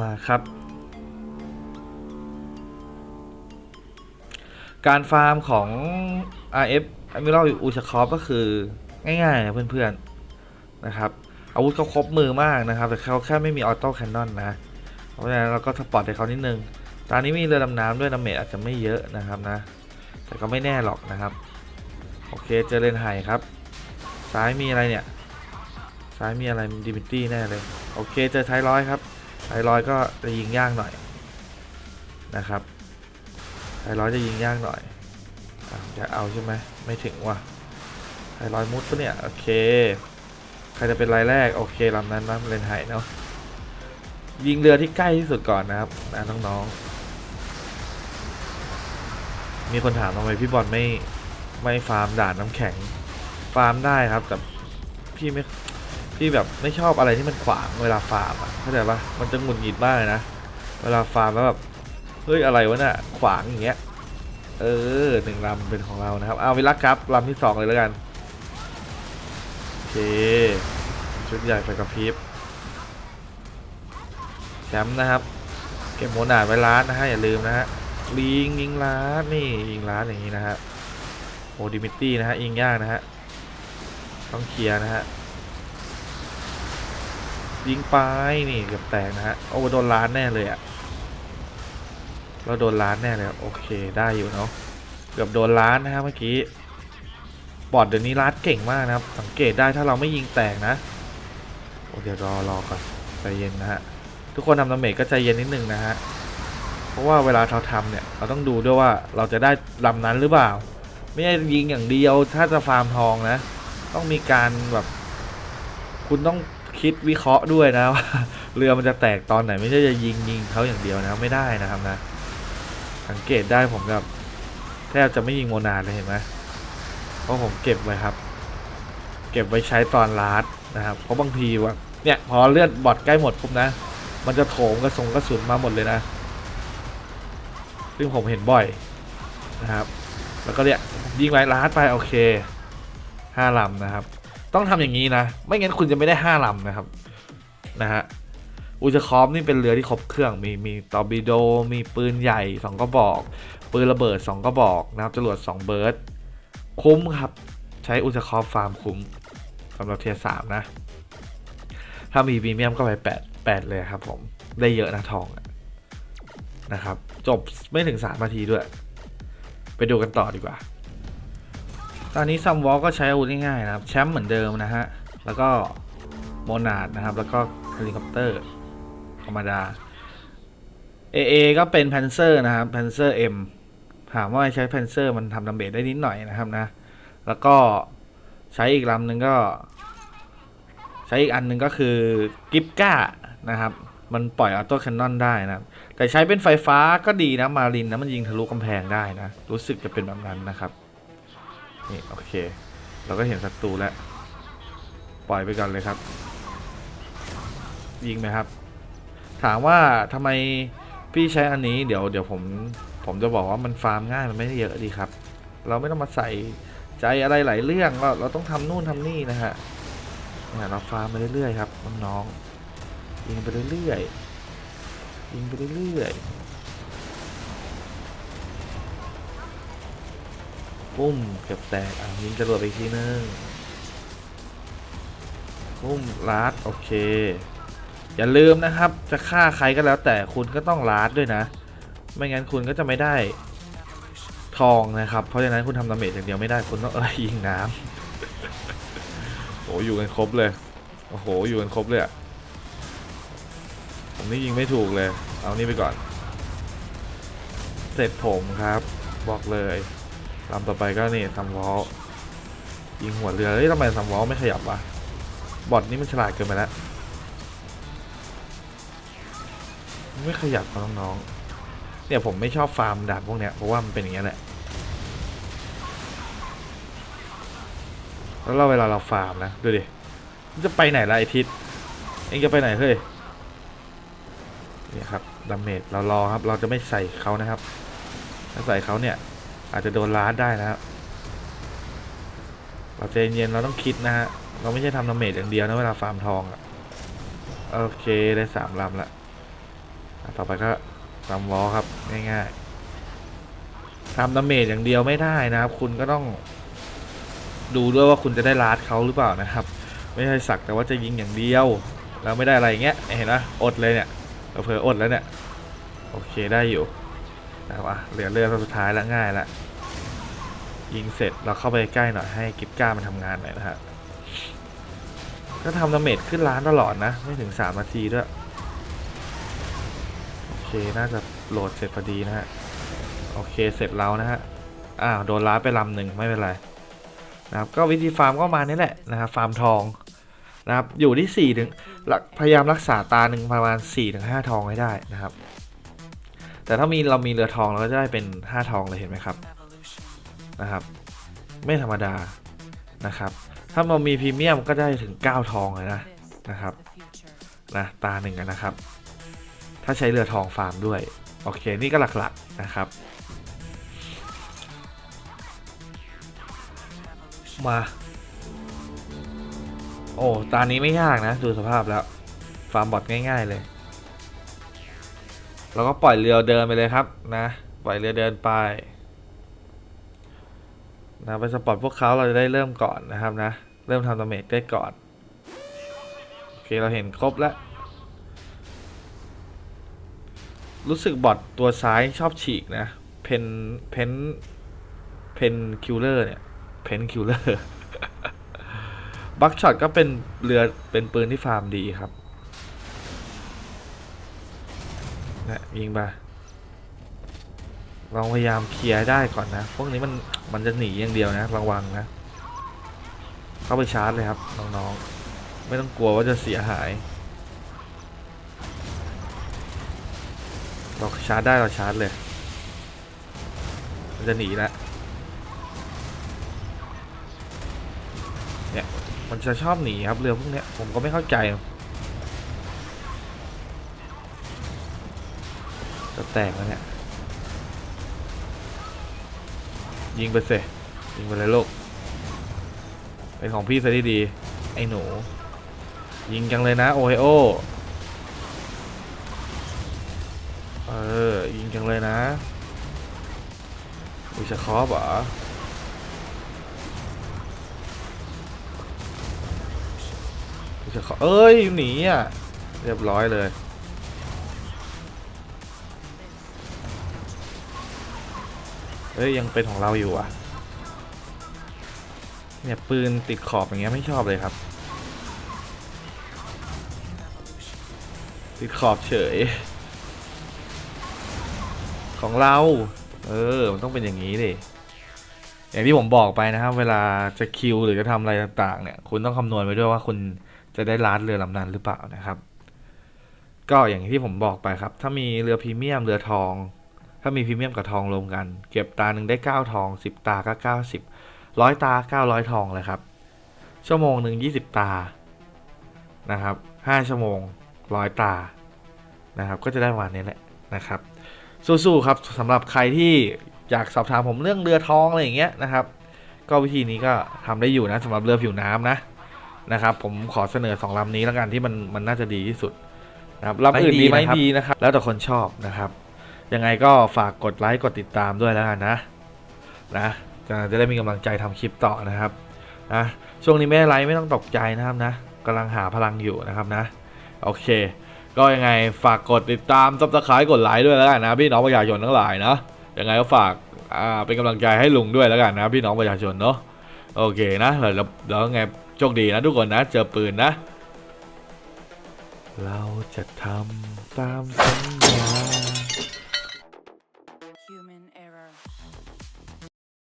มาครับ การฟาร์มของ RF Admiral u c h a k o v ก็คือง่ายๆนะเพื่อนๆนะครับ อาวุธเขาครบมือมากนะครับ แต่เขาแค่ไม่มีออโต้แคนนอนนะ เพราะฉะนั้นเราก็สปอร์ตให้เขานิดนึง ตอนนี้มีเรือดำน้ำด้วยดาเมจอาจจะไม่เยอะนะครับนะ แต่ก็ไม่แน่หรอกนะครับ โอเคเจอเลนไฮครับ ซ้ายมีอะไรเนี่ย ซ้ายมีอะไรดิมิตี้แน่เลย โอเคเจอไทร้อยครับ ไทรอยก็จะยิงยากหน่อยนะครับไทรอยจะยิงยากหน่อยอจะเอาใช่ไหมไม่ถึงว่ะไทรอยมุดปะเนี่ยโอเค ใครจะเป็นรายแรกโอเคลำนั้นนะเลนไฮเนาะยิงเรือที่ใกล้ที่สุดก่อนนะครับนะน้องๆมีคนถามทำไมพี่บอลไม่ไม่ฟาร์มด่านน้ำแข็งฟาร์มได้ครับแต่พี่ไม่ พี่แบบไม่ชอบอะไรที่มันขวางเวลาฟาร์มอะเข้าใจปะมันจะหงุดหงิดมากเลยนะเวลาฟาร์มแล้วแบบเฮ้ยอะไรวะเนี่ยขวางอย่างเงี้ยเออหนึ่งลำเป็นของเรานะครับเอาวิลักครับลำที่สองเลยแล้วกันโอเคชุดใหญ่ไฟกระพริบแชมป์นะครับ เก็บโมนาดไว้ล้านนะฮะอย่าลืมนะฮะลิงยิงล้านนี่ยิงล้านอย่างนี้นะฮะโอดิมิตี้นะฮะยิงยากนะฮะต้องเคลียร์นะฮะ ยิงไปนี่เกือบแตกนะฮะโอ้โดนล้านแน่เลยอะเราโดนล้านแน่เลยโอเคได้อยู่เนาะเกือบโดนล้านนะฮะเมื่อกี้บอดเดี๋ยวนี้ล้านเก่งมากนะครับ สังเกตได้ถ้าเราไม่ยิงแตกนะโอ้เดี๋ยวรอรอก่อนใจเย็นนะฮะทุกคนทำดาเมจก็ใจเย็นนิดนึงนะฮะเพราะว่าเวลาเราทำเนี่ยเราต้องดูด้วยว่าเราจะได้ลำนั้นหรือเปล่า ไม่ใช่ยิงอย่างเดียวถ้าจะฟาร์มทองนะ ต้องมีการแบบ คุณต้อง คิดวิเคราะห์ด้วยนะว่าเรือมันจะแตกตอนไหนไม่ใช่จะยิงยิงเขาอย่างเดียวนะไม่ได้นะครับนะ สังเกตได้ผมกับแทบจะไม่ยิงโมนาเลยเห็นไหมเพราะผมเก็บไว้ครับ เก็บไว้ใช้ตอนลาดนะครับ เพราะบางทีว่าเนี่ยพอเลือดบอดใกล้หมดปุ๊บนะ มันจะโถมกระสงกระสุนมาหมดเลยนะ ซึ่งผมเห็นบ่อยนะครับ แล้วก็เนี่ยยิงไว้ลาดไปโอเคห้าลำนะครับ ต้องทำอย่างนี้นะ ไม่งั้นคุณจะไม่ได้ห้าลำนะครับ นะฮะอูจคอมนี่เป็นเรือที่ครบเครื่องมีมีตอร์บิโด มีปืนใหญ่2กระบอก ปืนระเบิด2กระบอกนะครับจรวด2เบิร์ดคุ้มครับ ใช้อูจคอมฟาร์มคุ้มสำหรับเทียสามนะ ถ้ามีพรีเมียมก็ไป8 8เลยครับผมได้เยอะนะทองนะครับ จบไม่ถึง3นาทีด้วย ไปดูกันต่อดีกว่า ตอนนี้ซัมวอลก็ใช้อาวุธง่ายๆนะครับแชมป์เหมือนเดิมนะฮะ แล้วก็โมนาดนะครับ แล้วก็เฮลิคอปเตอร์ธรรมดา AA ก็เป็นแพนเซอร์นะครับแพนเซอร์ M ถามว่าใช้แพนเซอร์มันทำดาเมจได้นิดหน่อยนะครับนะ แล้วก็ใช้อีกลำหนึ่งก็ ใช้อีกอันหนึ่งก็คือกิฟก้านะครับมันปล่อยออโต้แคนนอนได้นะครับแต่ใช้เป็นไฟฟ้าก็ดีนะ มารินนะ มันยิงทะลุกำแพงได้นะ รู้สึกจะเป็นแบบนั้นนะครับ นี่โอเค เราก็เห็นศัตรูแล้ว ปล่อยไปก่อนเลยครับ ยิงไหมครับ ถามว่าทำไมพี่ใช้อันนี้เดี๋ยวเดี๋ยวผมผมจะบอกว่ามันฟาร์มง่ายมันไม่ได้เยอะดีครับ เราไม่ต้องมาใส่ใจอะไรหลายเรื่องเราเราต้องทำนู่นทำนี่นะฮะเนี่ยเราฟาร์มไปเรื่อยๆครับน้องๆยิงไปเรื่อยๆยิงไปเรื่อยๆ ปุ้มเกือบแตกอะยิงจรวดไปอีกทีนึงปุ้มลาดโอเค อย่าลืมนะครับ จะฆ่าใครก็แล้วแต่คุณก็ต้องลาดด้วยนะ ไม่งั้นคุณก็จะไม่ได้ทองนะครับ เพราะฉะนั้นคุณทำดาเมจอย่างเดียวไม่ได้คุณต้องเอ้ยยิงน้ำโอ้อยู่กันครบเลย โอ้โหอยู่กันครบเลยอะผมนี่ยิงไม่ถูกเลย เอานี่ไปก่อน เสร็จผมครับ บอกเลย ลำต่อไปก็นี่ซัมวอลยิงหัวเรือเฮ้ยทำไมซัมวอลไม่ขยับวะบอทนี่มันฉลาดเกินไปแล้วไม่ขยับครับน้องๆเนี่ยผมไม่ชอบฟาร์มดานพวกเนี้ยเพราะว่ามันเป็นอย่างเงี้ยแหละแล้วเราเวลาเราฟาร์มนะดูดิมันจะไปไหนล่ะไอทิศเองจะไปไหนเฮ้ยเนี่ยครับดาเมจเรารอครับ เราจะไม่ใส่เขานะครับ ถ้าใส่เขาเนี่ย อาจจะโดนล้าได้นะครับเราใจเย็นเราต้องคิดนะฮะ เราไม่ใช่ทำดาเมจอย่างเดียวนะเวลาฟาร์มทองอะโอเคได้สามลำละต่อไปก็ตามวอลครับง่ายๆทำดาเมจอย่างเดียวไม่ได้นะครับ คุณก็ต้อง ดูด้วยว่าคุณจะได้ลาดเขาหรือเปล่านะครับ ไม่ใช่สักแต่ว่าจะยิงอย่างเดียวแล้วไม่ได้อะไรเงี้ยเห็นไหมอดเลยเนี่ยเผลอๆอดแล้วเนี่ยโอเคได้อยู่นะครับอะเหลือเรือสุดท้ายแล้วง่ายละ ยิงเสร็จเราเข้าไปใกล้หน่อยให้กิฟก้ามันทำงานหน่อยนะฮะก็ทำดาเมจขึ้นล้านตลอดนะ ไม่ถึง 3 นาทีด้วย โอเค น่าจะโหลดเสร็จพอดีนะฮะ โอเคเสร็จแล้วนะฮะ อ้าว โดนล้าไปลำหนึ่งไม่เป็นไรนะครับก็วิธีฟาร์มก็มานี้แหละนะครับฟาร์มทองนะครับอยู่ที่4ถึงพยายามรักษาตาหนึ่งประมาณ4ถึง5ทองให้ได้นะครับ แต่ถ้ามีเรามีเรือทองเราก็จะได้เป็น 5 ทองเลยเห็นไหมครับ นะครับ ไม่ธรรมดานะครับ ถ้าเรามีพรีเมียมก็ได้ถึง 9 ทองเลยนะนะครับนะตาหนึ่งนะครับ ถ้าใช้เรือทองฟาร์มด้วย โอเค นี่ก็หลักๆนะครับ มา โอ้ ตานี้ไม่ยากนะ ดูสภาพแล้ว ฟาร์มบอทง่ายๆเลยเราก็ปล่อยเรือเดินไปเลยครับนะ ปล่อยเรือเดินไป นะไปสปอร์ตพวกเขาเราจะได้เริ่มก่อนนะครับนะ เริ่มทำดาเมจได้ก่อน โอเค เราเห็นครบแล้ว รู้สึกบอทตัวซ้ายชอบฉีกนะ เพน เพน เพนคิลเลอร์เนี่ย เพนคิลเลอร์บัคช็อตก็เป็นเรือเป็นปืนที่ฟาร์มดีครับนะยิงไป ลองพยายามเคลียร์ได้ก่อนนะ พวกนี้มันมันจะหนีอย่างเดียวนะระวังนะ เข้าไปชาร์จเลยครับน้องๆ ไม่ต้องกลัวว่าจะเสียหาย เราชาร์จได้เราชาร์จเลย มันจะหนีแล้วเนี่ยมันจะชอบหนีครับเรือพวกเนี้ยผมก็ไม่เข้าใจจะแตกแล้วเนี่ย ยิงไปเสยิงไปเลยลูกเป็นของพี่ซะดีๆไอ้หนู ยิงจังเลยนะโอไฮโอเออยิงจังเลยนะอุชะคอบเหรอจะขอเอ้ยหนีอะ เรียบร้อยเลย อ้ยยังเป็นของเราอยู่อะ เนี่ยปืนติดขอบอย่างเงี้ยไม่ชอบเลยครับ ติดขอบเฉย ของเรา เออ มันต้องเป็นอย่างนี้ดิอย่างที่ผมบอกไปนะครับ เวลาจะคิวหรือจะทำอะไรต่างๆ เนี่ย คุณต้องคำนวณไว้ด้วยว่าคุณจะได้ลาดเรือลำนั้นหรือเปล่านะครับ ก็อย่างที่ผมบอกไปครับ ถ้ามีเรือพรีเมียมเรือทอง ถ้ามีพรีเมียมกับทองรวมกัน เก็บตาหนึ่งได้เก้าทองสิบตาก็เก้าสิบร้อยตาเก้าร้อยทองเลยครับ ชั่วโมงหนึ่งยี่สิบตา นะครับห้าชั่วโมงร้อยตา นะครับ ก็จะได้ประมาณนี้แหละนะครับ สู้ๆครับสำหรับใครที่อยากสอบถามผมเรื่องเรือทองอะไรอย่างเงี้ยนะครับ ก็วิธีนี้ก็ทำได้อยู่นะสำหรับเรือผิวน้ำนะนะครับ ผมขอเสนอสองลำนี้แล้วกันที่มันมันน่าจะดีที่สุดนะครับลำอื่นดีไหมดีนะครับ แล้วแต่คนชอบนะครับ ยังไงก็ฝากกดไลค์กดติดตามด้วยแล้วกันนะนะจะได้มีกำลังใจทำคลิปต่อนะครับนะช่วงนี้ไม่ได้ไลค์ไม่ต้องตกใจนะครับนะกำลังหาพลังอยู่นะครับนะ โอเค ก็ยังไงฝากกดติดตามซับสไครต์กดไลค์ด้วยแล้วกันนะพี่น้องประชาชนทั้งหลายนะยังไงก็ฝากอ่าเป็นกำลังใจให้ลุงด้วยแล้วกันนะพี่น้องประชาชนเนาะโอเคนะแล้วแล้วไงโชคดีนะทุกคนนะเจอปืนนะ เราจะทำตามสัญญา